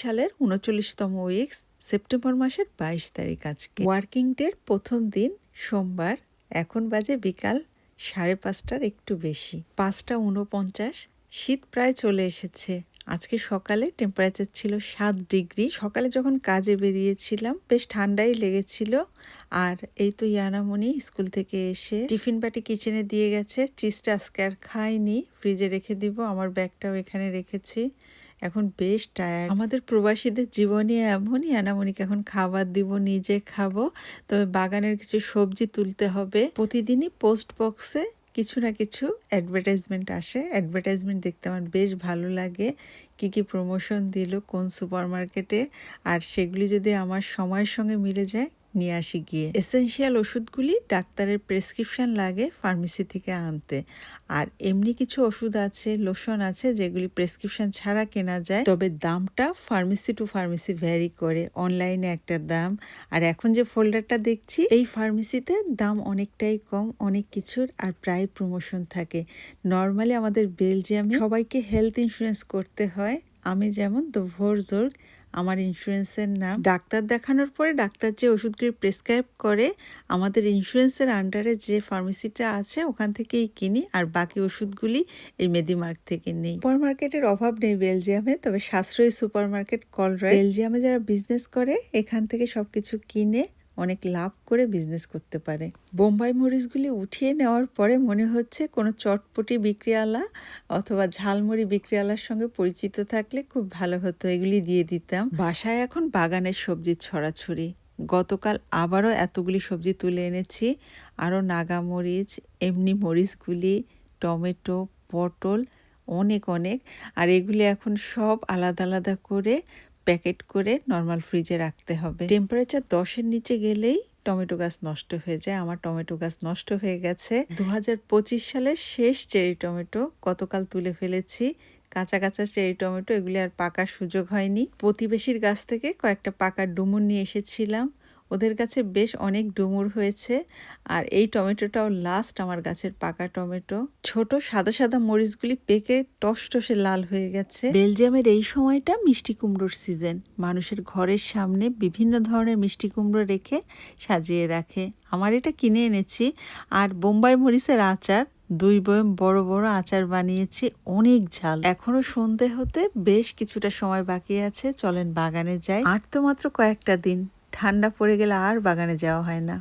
সালের উনচল্লিশতম weeks, September মাসের বাইশ তারিখ আজকে। ওয়ার্কিং ডের প্রথম দিন সোমবার, এখন বাজে বিকাল সাড়ে পাঁচটার একটু বেশি। পাঁচটা উনপঞ্চাশ শীত প্রায় চলে এসেছে। আজকে সকালে টেম্পারেচার ছিল সাত ডিগ্রি। সকালে যখন কাজে বেরিয়েছিলাম, বেশ ঠান্ডাই লেগেছিল। আর এই তো ইয়ানামণি স্কুল থেকে এসে টিফিন বাটি কিচেনে দিয়ে গেছে। চিজটা আজকে আর খাইনি। ফ্রিজে রেখে দিব, আমার ব্যাগটাও এখানে রেখেছি। এখন বেশ টায়ার্ড আমাদের প্রবাসীদের জীবনে এমনই অ্যানামনিকে এখন খাবার দিব, নিজে খাব, তবে বাগানের কিছু সবজি তুলতে হবে। প্রতিদিনই পোস্ট বক্সে কিছু না কিছু অ্যাডভার্টাইজমেন্ট আসে। অ্যাডভার্টাইজমেন্ট দেখতে আমার বেশ ভালো লাগে। কি কি প্রমোশন দিল, কোন সুপার মার্কেটে আর সেগুলি যদি আমার সময়ের সঙ্গে মিলে যায় নিয়ে আসি গিয়ে। এসেনশিয়াল ওষুধগুলি ডাক্তারের প্রেসক্রিপশন লাগে ফার্মেসি থেকে আনতে। আর এমনি কিছু ওষুধ আছে লোশন আছে, যেগুলি প্রেসক্রিপশন ছাড়া কেনা যায়। তবে দামটা ফার্মেসি টু ফার্মেসি ভ্যারি করে। অনলাইনে একটা দাম। আর এখন যে ফোল্ডারটা দেখছি, এই ফার্মেসিতে দাম অনেকটাই কম, অনেক কিছুর আর প্রায় প্রমোশন থাকে। নর্মালি আমাদের বেলজিয়ামে সবাইকে হেলথ ইন্স্যুরেন্স করতে হয়। আমি যেমন, তো ভোরজোর্গ আমার ইন্স্যুরেন্সের নাম। ডাক্তার দেখানোর পরে ডাক্তার যে ওষুধগুলি প্রেসক্রাইব করে, আমাদের ইন্স্যুরেন্সের আন্ডারে যে ফার্মেসিটা আছে, ওখান থেকেই কিনি আর বাকি ওষুধগুলি এই মেদিমার্ক থেকে নেই। সুপার মার্কেটের অভাব নেই বেলজিয়ামে তবে সাশ্রয়ী সুপার মার্কেট কলরায় বেলজিয়ামে যারা বিজনেস করে, এখান থেকে সব কিছু কিনে অনেক লাভ করে বিজনেস করতে পারে। বোম্বাই মরিচগুলি উঠিয়ে নেওয়ার পরে মনে হচ্ছে কোনো চটপটি বিক্রিয়ালা অথবা ঝালমুড়ি বিক্রিয়ালার সঙ্গে পরিচিত থাকলে খুব ভালো হতো, এগুলি দিয়ে দিতাম। বাসায় এখন বাগানের সবজি ছড়াছড়ি। গতকাল আবারও এতগুলি সবজি তুলে এনেছি। আরও নাগা মরিচ, এমনি মরিচগুলি, টমেটো, পটল, অনেক অনেক। আর এগুলি এখন সব আলাদা আলাদা করে প্যাকেট করে নর্মাল ফ্রিজে রাখতে হবে। টেম্পারেচার দশের নিচে গেলেই টমেটো গাছ নষ্ট হয়ে যায়। আমার টমেটো গাছ নষ্ট হয়ে গেছে। দু হাজার পঁচিশ সালের শেষ চেরি টমেটো গতকাল তুলে ফেলেছি। কাঁচা কাঁচা চেরি টমেটো, এগুলি আর পাকার সুযোগ হয়নি। প্রতিবেশীর গাছ থেকে কয়েকটা পাকা ডুমুর নিয়ে এসেছিলাম। ওদের কাছে বেশ অনেক ডুমুর হয়েছে। আর এই টমেটোটাও লাস্ট আমার গাছের পাকা টমেটো। ছোট সাদা সাদা মরিচগুলি পেকে টস টসে লাল হয়ে গেছে। বেলজিয়ামের এই সময়টা মিষ্টি কুমড়োর সিজন মানুষের ঘরের সামনে বিভিন্ন ধরনের মিষ্টি কুমড়ো রেখে সাজিয়ে রাখে। আমার এটা কিনে এনেছি। আর বোম্বাই মরিচের আচার, দুই বয়ম বড় বড় আচার বানিয়েছি, অনেক ঝাল। এখনও সন্ধে হতে বেশ কিছুটা সময় বাকি আছে, চলেন বাগানে যাই। আর তো মাত্র কয়েকটা দিন। ঠান্ডা পড়ে গেলে আর বাগানে যাওয়া হয় না।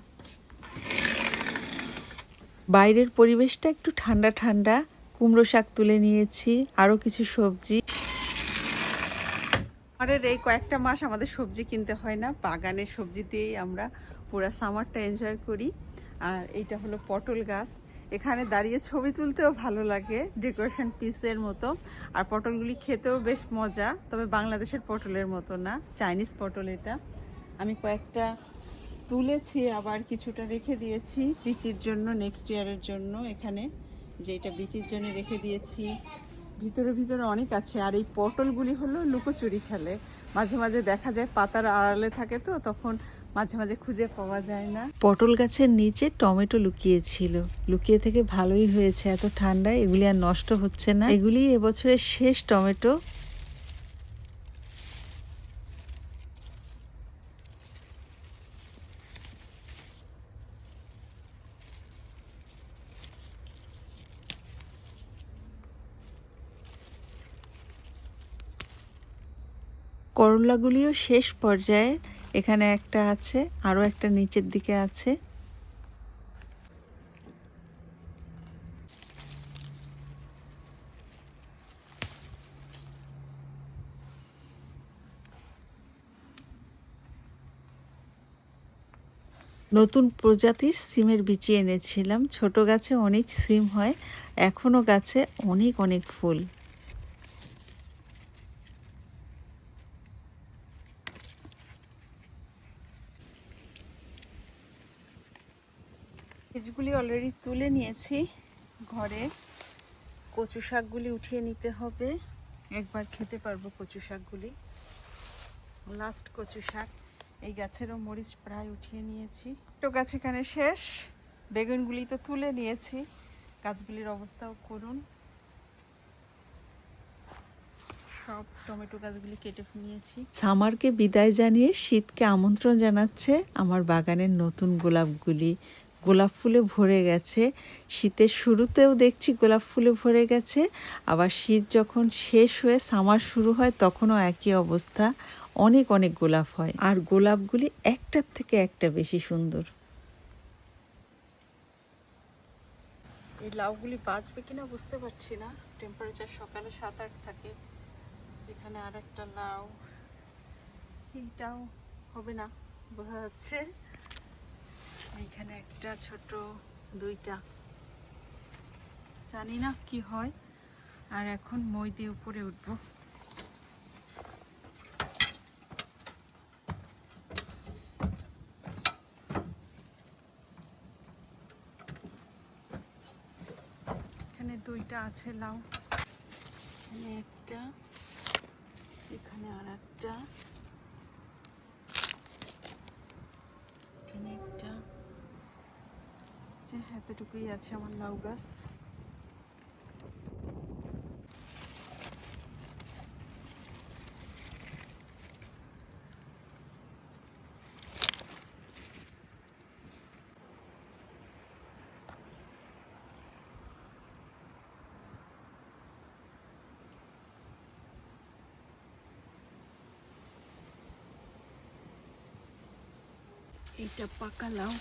বাইরের পরিবেশটা একটু ঠান্ডা ঠান্ডা, কুমড়ো শাক তুলে নিয়েছি আরও কিছু সবজি। আমাদের এই কয়েকটা মাস আমাদের সবজি কিনতে হয় না, বাগানের সবজি দিয়েই আমরা পুরো সামারটা এনজয় করি। আর এইটা হলো পটল গাছ। এখানে দাঁড়িয়ে ছবি তুলতেও ভালো লাগে ডেকোরেশন পিসের মতো। আর পটলগুলি খেতেও বেশ মজা, তবে বাংলাদেশের পটলের মতো না চাইনিজ পটল এটা। আমি কয়েকটা তুলেছি, আবার কিছুটা রেখে দিয়েছি বিচির জন্য নেক্সট ইয়ারের জন্য। এখানে যে এটা বিচির জন্য রেখে দিয়েছি, ভিতরে ভিতরে অনেক আছে। আর এই পটলগুলি হলো লুকোচুরি খেলে। মাঝে মাঝে দেখা যায় পাতার আড়ালে থাকে তো, তখন মাঝে মাঝে খুঁজে পাওয়া যায় না। পটল গাছের নিচে টমেটো লুকিয়েছিল। লুকিয়ে থেকে ভালোই হয়েছে। এত ঠান্ডায় এগুলি আর নষ্ট হচ্ছে না। এগুলি এবছরের শেষ টমেটো। করলাগুলিও শেষ পর্যায়ে এখানে একটা আছে, আরও একটা নিচের দিকে আছে। নতুন প্রজাতির সিমের বিচি এনেছিলাম। ছোট গাছে অনেক সিম হয় এখনও গাছে অনেক অনেক ফুল। বীজগুলি অলরেডি তুলে নিয়েছি। ঘরে কচু শাকগুলি উঠিয়ে নিতে হবে। একবার খেতে পারব কচু শাকগুলি। লাস্ট কচু শাক। এই গাছেরও মরিচ প্রায় উঠিয়ে নিয়েছি। তো গাছ এখানে শেষ। বেগুনগুলি তো তুলে নিয়েছি। গাছগুলির অবস্থাও করুন। সব টমেটো গাছগুলি কেটে নিয়েছি। সামারকে বিদায় জানিয়ে শীতকে আমন্ত্রণ জানাচ্ছে আমার বাগানের নতুন গোলাপগুলি। গোলাপ ফুলে ভরে গেছে। শীতের শুরুতেও দেখছি গোলাপ ফুলে ভরে গেছে। আবার শীত যখন শেষ হয়ে সামার শুরু হয়, তখনও একই অবস্থা। অনেক অনেক গোলাপ হয়। আর গোলাপগুলি একটার থেকে একটা বেশি সুন্দর। এই লাউগুলি বাঁচবে কিনা বুঝতে পারছি না। টেম্পারেচার সকালে সাত আট থাকে। এখানে আর একটা লাউ। এইটাও হবে না, বোঝা যাচ্ছে। এইখানে একটা ছোট দুইটা। জানি না কি হয়। আর এখন মই দিয়ে উপরে উঠবো। এখানে দুইটা আছে লাউ এখানে একটা, এখানে আর একটা যে এতটুকুই আছে আমার লাউ গাছ। এটা পাকা লাউ।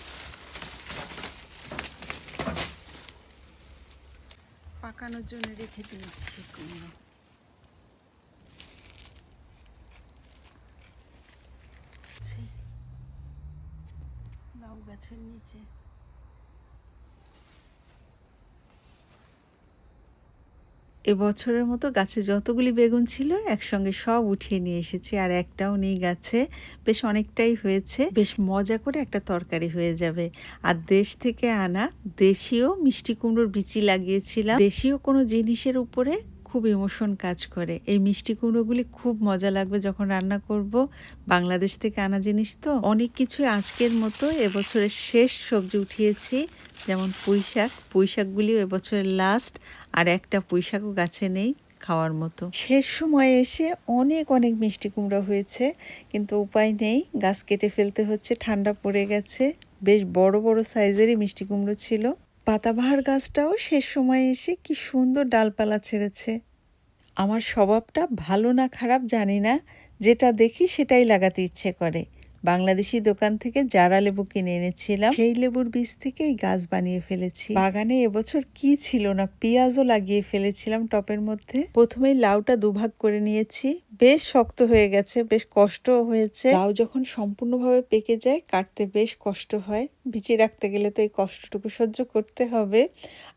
পাকানোর জন্য রেখে দিয়েছি কুমড়ো। লাউ গাছের নিচে। এবছরের মতো গাছে যতগুলি বেগুন ছিল, একসঙ্গে সব উঠিয়ে নিয়ে এসেছি আর একটাও নেই গাছে। বেশ অনেকটাই হয়েছে। বেশ মজা করে একটা তরকারি হয়ে যাবে। আর দেশ থেকে আনা দেশীয় মিষ্টি কুমড়োর বিচি লাগিয়েছিলাম। দেশীয় কোনো জিনিসের উপরে খুব ইমোশন কাজ করে। এই মিষ্টি কুমড়োগুলি খুব মজা লাগবে যখন রান্না করব। বাংলাদেশ থেকে আনা জিনিস তো। অনেক কিছু আজকের মতো এবছরের শেষ সবজি উঠিয়েছি, যেমন পুঁই শাক পুঁই শাকগুলিও এবছরের লাস্ট আর একটা পুঁই শাকও গাছে নেই খাওয়ার মতো। শেষ সময়ে এসে অনেক অনেক মিষ্টি কুমড়া হয়েছে, কিন্তু উপায় নেই। গাছ কেটে ফেলতে হচ্ছে, ঠান্ডা পড়ে গেছে। বেশ বড় বড় সাইজেরই মিষ্টি কুমড়ো ছিল। পাতাবাহার গাছটাও শেষ সময়ে এসে কি সুন্দর ডালপালা ছেড়েছে। আমার স্বভাবটা ভালো না খারাপ জানি না, যেটা দেখি সেটাই লাগাতে ইচ্ছে করে। বাংলাদেশি দোকান থেকে জারা লেবু কিনে এনেছিলাম, সেই লেবুর বীজ থেকে এই গাছ বানিয়ে ফেলেছি। বাগানে এবছর কি ছিল না পেঁয়াজও লাগিয়ে ফেলেছিলাম টপের মধ্যে। প্রথমেই লাউটা দুভাগ করে নিয়েছি। বেশ শক্ত হয়ে গেছে, বেশ কষ্ট হয়েছে। লাউ যখন সম্পূর্ণভাবে পেকে যায়, কাটতে বেশ কষ্ট হয়। বিচি রাখতে গেলে তো এই কষ্টটুকু সহ্য করতে হবে।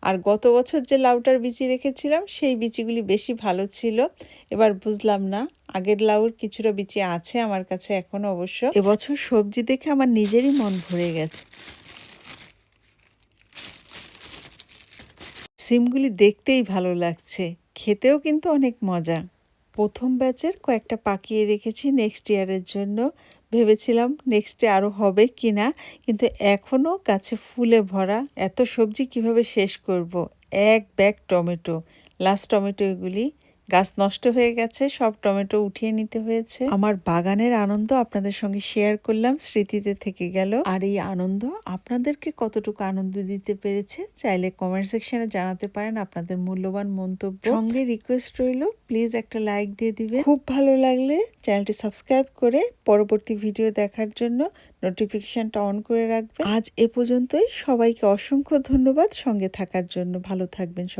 আর গত বছর যে লাউটার বিচি রেখেছিলাম, সেই বিচিগুলি বেশি ভালো ছিল। এবার বুঝলাম না, আগের লাউর কিছুটা বিচি আছে আমার কাছে এখনও অবশ্য। এবছর সবজি দেখে আমার নিজেরই মন ভরে গেছে। সিমগুলি দেখতেই ভালো লাগছে, খেতেও কিন্তু অনেক মজা। প্রথম ব্যাচের কয়েকটা পাকিয়ে রেখেছি নেক্সট ইয়ারের জন্য। ভেবেছিলাম নেক্সটে আরও হবে কি না কিন্তু এখনও গাছে ফুলে ভরা এত সবজি কীভাবে শেষ করব? এক ব্যাগ টমেটো লাস্ট টমেটো এগুলি গাছ নষ্ট হয়ে গেছে, সব টমেটো উঠিয়ে নিতে হয়েছে। আমার বাগানের আনন্দ আপনাদের সঙ্গে শেয়ার করলাম, স্মৃতিতে থেকে গেল। আর এই আনন্দ আপনাদেরকে কতটুকু আনন্দ দিতে পেরেছে, চাইলে কমেন্ট সেকশনে জানাতে পারেন আপনাদের মূল্যবান মন্তব্য। সঙ্গে রিকোয়েস্ট রইল প্লিজ একটা লাইক দিয়ে দিবে খুব ভালো লাগলে চ্যানেলটি সাবস্ক্রাইব করে পরবর্তী ভিডিও দেখার জন্য নোটিফিকেশনটা অন করে রাখবে আজ এ পর্যন্তই, সবাইকে অসংখ্য ধন্যবাদ, সঙ্গে থাকার জন্য ভালো থাকবেন সব